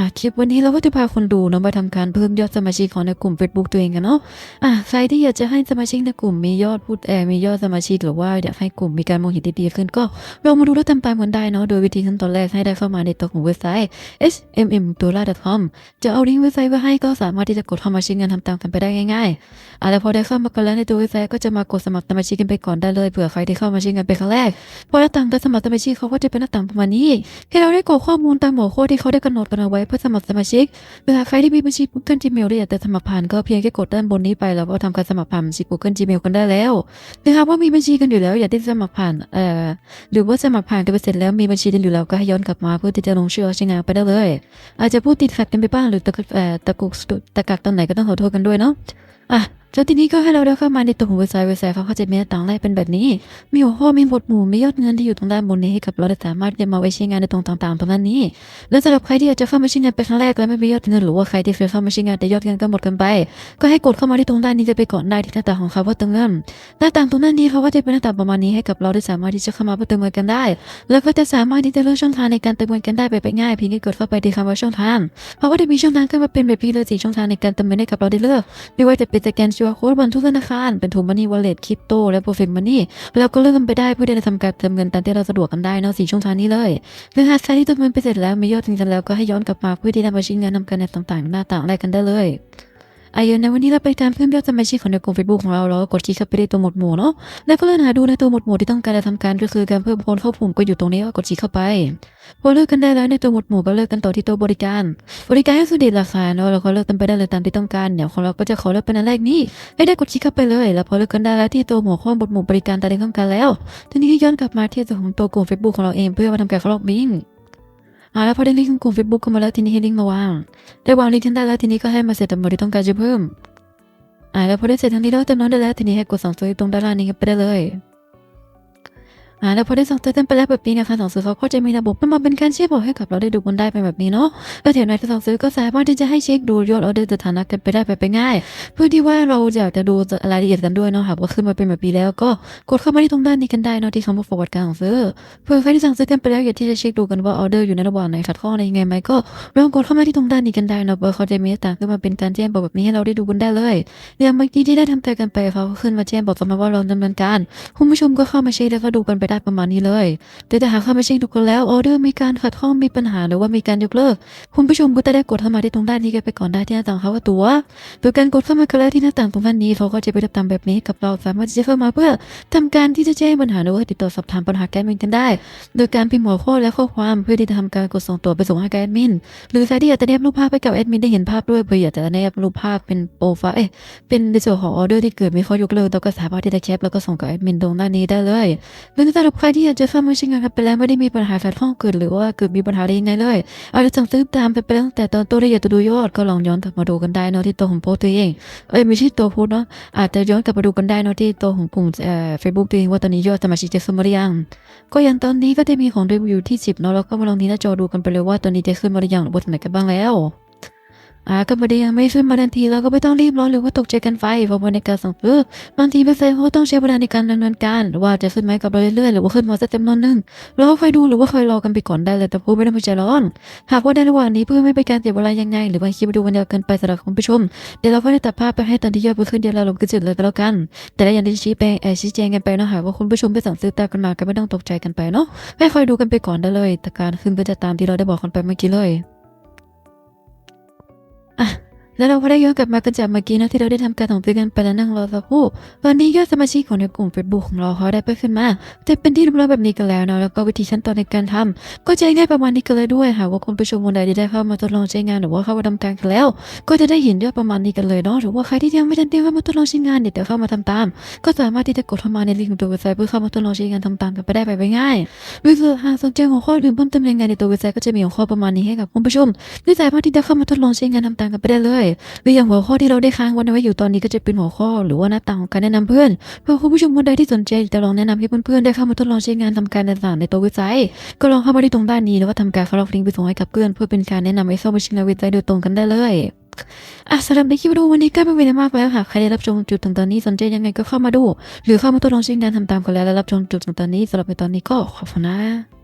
อะคลิปวันนี้เราก็จะพาคนดูเนาะมาทำการเพิ่มยอดสมาชิกของในกลุ่ม Facebook ตัวเองกันเนาะอะใครที่อยากจะให้สมาชิกในกลุ่มมียอดพูดแอร์มียอดสมาชิกหรือว่าอยากให้กลุ่มมีการมองเห็นดีๆขึ้นก็ลองมาดูแล้วทำตามกันได้เนาะโดยวิธีขั้นตอนแรกให้ได้เข้ามาในตัวของเว็บไซต์ smmdollar.com จะเอาลิงก์เว็บไซต์ไว้ให้ก็สามารถที่จะกดเข้ามาใช้งานทำตามกันไปได้ง่ายๆอะแล้วพอได้เข้ามากันแล้วในตัวเว็บไซต์ก็จะมากดสมัครสมาชิกกันไปก่อนได้เลยเผื่อใครที่เข้ามาใช้งานเป็นครั้งแรกพอหน้าต่างการสมัครสมาชิกเขาก็จะเป็นหน้าต่างประมาณนี้ให้เราได้กรอกข้อมูลตามหัวข้อที่เขาได้กำหนดกันเอาไว้เพื่อสมัครสมาชิกเวลาใครที่มีบัญชี Google Gmail ได้อยากจะสมัครผ่านก็เพียงแค่กดด้านบนนี้ไปแล้วก็ทำการสมัครผ่านบัญชี Google Gmail กันได้แล้วนะครับว่ามีบัญชีกันอยู่แล้ว อยากที่จะสมัครผ่านเอ่อหรือว่าสมัครผ่านกันไปเสร็จแล้วมีบัญชีกันอยู่แล้วก็ให้ย้อนกลับมาเพื่อที่จะลงชื่อใช้งานไปได้เลย อาจจะพูดติดขัดกันไปบ้างหรือตะกุกเอ่อตะกุกตะกักตอนไหนก็ต้องขอโทษกันด้วยเนาะอะ แล้วทีนี้ก็ให้เราได้เข้ามาในตัวของเว็บไซต์เว็บไซต์เขาก็จะมีหน้าต่างแรกเป็นแบบนี้ มีหัวข้อมีหมวดหมู่มียอดเงินที่อยู่ตรงด้านบนนี้ให้กับเราได้สามารถจะมาไว้ใช้งานในตรงต่างๆตรงนั้นนี้และสำหรับใครที่อยากจะเข้ามาใช้งานเป็นครั้งแรกและไม่มียอดเงินหรือว่าใครที่เคยเข้ามาใช้งานแต่ยอดเงินก็หมดกันไป ก็ให้กดเข้ามาที่ตรงด้านนี้จะไปก่อนได้ที่หน้าต่างของเขาว่าเติมเงินหน้าต่างตรงด้นนี้เขาก็จะเป็นหน้าต่างประมาณนี้ให้กับเราได้สามารถที่จะเข้ามาเพื่อเติมเงินกันได้ แล้วก็จะสามารถที่จะเลือกช่องทางในการเติมเงินกันได้ไปง่ายเพียงแค่กดเข้าไปที่คำว่าช่องทางเพราะว่าจะมีช่องทางขึ้นมาเป็นแบบนี้เลยสี่ช่องทางในการเติมเงินให้กับเราได้เลือกไม่ว่าจะเป็นสแกน QR code บนทุกธนาคาร เป็นทูมันนี่วอลเล็ตคริปโตและโปรเฟกมันนี่แล้วก็เลือกกันไปได้เพื่อที่จะทำการเติมเงินตามที่เราสะดวกกันได้นอกสี่ช่วงทางนี้เลยหรือหากใครที่เติมเงินไปเสร็จแล้วมียอดจริงๆแล้วก็ให้ย้อนกลับมาเพื่อที่จะมาชิ้นเงินทำการในต่างๆ หน้าต่างอะไรกันได้เลย อายุในวันนี้เราไปตามเพิ่มยอดสมาชิกของในกลุ่ม Facebook ของเราเราก็กดคลิกเข้าไปที่ตัวหมวดหมู่เนาะแล้วก็เลื่อนหาดูในตัวหมวดหมู่ที่ต้องการจะทำการก็คือการเพิ่มคนเข้ากลุ่มก็อยู่ตรงนี้ก็กดคลิกเข้าไปพอเลือกกันได้แล้วในตัวหมวดหมู่ก็เลือกกันต่อที่ตัวบริการ บริการก็คือเด็ดราคาเนาะเราก็เลือกกันไปได้เลยตามที่ต้องการเดี๋ยวของเราก็จะขอเลือกเป็นอันแรกนี้ให้ได้กดคลิกเข้าไปเลย แล้วพอเลือกกันได้แล้วที่ตัวหัวข้อบทหมู่บริการตามที่ต้องการแล้วทีนี้ให้ย้อนกลับมาที่ตัวของตัวกลุ่ม Facebook ของเราเองเพื่อมาทำการฟอลโล่บิง อ่าแล้วพอได้ลิงก์ของกลุ่ม Facebook เข้ามาแล้วทีนี้ให้ลิงก์มาวาง ได้วางลิงก์ทั้งได้แล้วทีนี้ก็ให้มาเสร็จตามบทที่ต้องการจะเพิ่มอ่าแล้วพอได้เสร็จทั้งนี้แล้วเต็มน้อยได้แล้วทีนี้ให้กดสองตัวตรงด้านล่างนี้ไปได้เลย อ่าแล้วพอได้สั่งซื้อเต็มไปแล้วแบบนี้นะคะสั่งซื้อเขาก็จะมีระบบมาเป็นการเช็คบอกให้กับเราได้ดูบนได้เป็นแบบนี้เนาะแล้วเถียงในที่สั่งซื้อก็สามารถที่จะให้เช็คดูยอดออเดอร์สถานะกันไปได้ไปไปง่าย เพื่อที่ว่าเราอยากจะดูรายละเอียดกันด้วยเนาะค่ะว่าขึ้นมาเป็นแบบนี้แล้วก็กดเข้ามาที่ตรงด้านนี้กันได้เนาะที่คำว่า forward การสั่งซื้อเพื่อใครที่สั่งซื้อกันไปแล้วอยากที่จะเช็คดูกันว่าออเดอร์อยู่ในระหว่างไหนขัดข้องอะไรยังไงไหมก็ลองกดเข้ามาที่ตรงด้านนี้กันได้เนาะเบอร์เขาจะมีต่างขึ้นมาเป็นการแจ้งบอกแบบนี้ให้เราได้ดูกันได้เลยเรื่องเมื่อกี้ที่ได้ทำเตือนกันไปเขาขึ้นมาแจ้งบอกสมาว่าเราดำเนินการคุณผู้ชมก็เข้ามาเช็คแล้วก็ดูกันไปได้ประมาณนี้เลย แต่ถ้าหากเข้ามาเช็คดูกันแล้วออเดอร์มีการขัดข้องมีปัญหาหรือว่ามีการยกเลิก คุณผู้ชมก็จะได้กดเข้ามาที่ตรงด้านนี้กันไปก่อนได้ที่หน้าต่างเขาว่าตัวโดยการกดเข้ามากันแล้วที่หน้าต่างตรงด้านนี้เขาก็จะไปทำแบบนี้กับเราสามารถที่จะเข้ามาเพื่อทำการที่จะแจ้งปัญหาหรือว่าติดต่อสอบถามปัญหาแการเงินกันได้ โดยการพิมพ์หัวข้อและข้อความเพื่อที่จะทำการกดส่งตัวไปส่งให้แอดมินหรือใครที่อยากจะแนบรูปภาพไปกับแอดมินได้เห็นภาพด้วยเพื่ออยากจะแนบรูปภาพเป็นโปรไฟล์เอ้ยเป็นในส่วนของออเดอร์ที่เกิดมีข้อยกเลิกเราก็สามารถที่จะแคปแล้วก็ส่งกับแอดมินตรงด้านนี้ได้เลยหรือำหรับใครที่อยากจะเข้ามาใช้งานกันไปแล้วไม่ได้มีปัญหาขัดข้องเกิดหรือว่าเกิดมีปัญหาอะไรยังไงเลยอาจจะสั่งซื้อตามไปไปตั้งแต่ตอนต้นที่อยากจะดูยอดก็ลองย้อนกลับมาดูกันได้เนาะที่ตัวของโพสต์ตัวเอง เอ้ยไม่ใช่ตัวโพสต์เนาะอาจจะย้อนกลับมาดูกันได้เนาะที่ตัวของกลุ่มเอ่อเฟซบุ๊กตัวเองว่าตอนนี้ยอดสมาชิกจะขึ้นมาหรือยังก็อย่างตอนนี้ก็ได้มีของรีวิวที่สิบเนาะแล้วก็มาลองนี้หน้าจอดูกันไปเลยว่าตอนนี้จะขึ้นมาหรือยังหรือว่าถึงไหนกันบ้างแล้ว อาก็ไม่ได้ยังไม่ขึ้นมาทันทีแล้วก็ไม่ต้องรีบร้อนหรือว่าตกใจกันไปเพราะว่าในการสั่งซื้อบางทีไม่ใช่เขาต้องใช้เวลาในการดำเนินการว่าจะขึ้นไหมกับเราเรื่อยๆหรือว่าขึ้นมาสักจำนวนหนึ่งเราก็คอยดูหรือว่าคอยรอกันไปก่อนได้เลยแต่พูดไม่ต้องไปใจร้อน หากว่าในระหว่างนี้เพื่อไม่เป็นการเสียเวลายังไง หรือว่าคลิปดีโอวันเดียวเกินไปสำหรับคุณผู้ชมเดี๋ยวเราก็ได้ตัดภาพไปให้ตอนที่ยอดเพิ่มขึ้นเดี๋ยวเราลงกระจุดเลยก็แล้วกัน แต่ละอย่างที่ชี้แจงเออชี้แจงกันไปเนาะหากว่าคุณผู้ชมไปสั่งซื้อตามกันมาก็ไม่ต้องตกใจกันไปเนาะให้คอยดูกันไปก่อนได้เลยแต่การขึ้นก็จะตามที่เราได้บอกกันไปเมื่อกี้เลย แล้วเราก็ได้ย้อนกลับมากันจากเมื่อกี้นะที่เราได้ทำการส่งซื้อกันไปแล้วนั่งรอสักครู่วันนี้ยอดสมาชิกของในกลุ่ม Facebook ของเราเขาได้เพิ่มขึ้นมา จะเป็นที่เรียบร้อยแบบนี้กันแล้วเนาะแล้วก็วิธีขั้นตอนในการทำก็จะง่ายประมาณนี้กันเลยด้วยหากว่าคุณผู้ชมคนใดที่ได้เข้ามาทดลองใช้งานหรือว่าเข้ามาทำการกันแล้ว ก็จะได้เห็นยอดประมาณนี้กันเลยเนาะหรือว่าใครที่ยังไม่ทันได้เข้ามาทดลองใช้งานเดี๋ยวเข้ามาทำตาม ก็สามารถที่จะกดเข้ามาในลิงก์ของตัวเว็บไซต์เพื่อเข้ามาทดลองใช้งานทำตามกันไปได้ไปง่ายๆหรือหากสนใจหัวข้ออื่นเพิ่มเติมยังไงในตัวเว็บไซต์ก็จะมีหัวข้อประมาณนี้ให้กับคุณผู้ชมที่สามารถที่จะเข้ามาทดลองใช้งานทำตามกันไปได้เลยหรือย่างหัวข้อที่เราได้ค้างไว้อยู่ตอนนี้ก็จะเป็นหัวข้อ หรือว่าหน้าต่างของการแนะนำเพื่อนเพื่อคุณผู้ชมคนใดที่สนใจจะลองแนะนำให้เพื่อนๆได้เข้ามาทดลองใช้งานทำการต่างๆในตัวเว็บไซต์ก็ลองเข้ามาที่ตรงด้านนี้แล้วก็ทำการฟอลล่ลิงก์ไปส่งให้กับเพื่อนเพื่อเป็นการแนะนำให้เข้ามาใช้งานเว็บไซต์โดยตรงกันได้เลยอะสำหรับในคลิปวิดีโอวันนี้ก็ไม่มีอะไรมากแล้วหากใครได้รับชมจุดถึงตอนนี้สนใจยังไงก็เข้ามาดู หรือเข้ามาทดลองใช้งานทำตามกันแล้วและรับชมจุดถึงตอนนี้สำหรับในตอนนี้ก็ขอบคุณนะ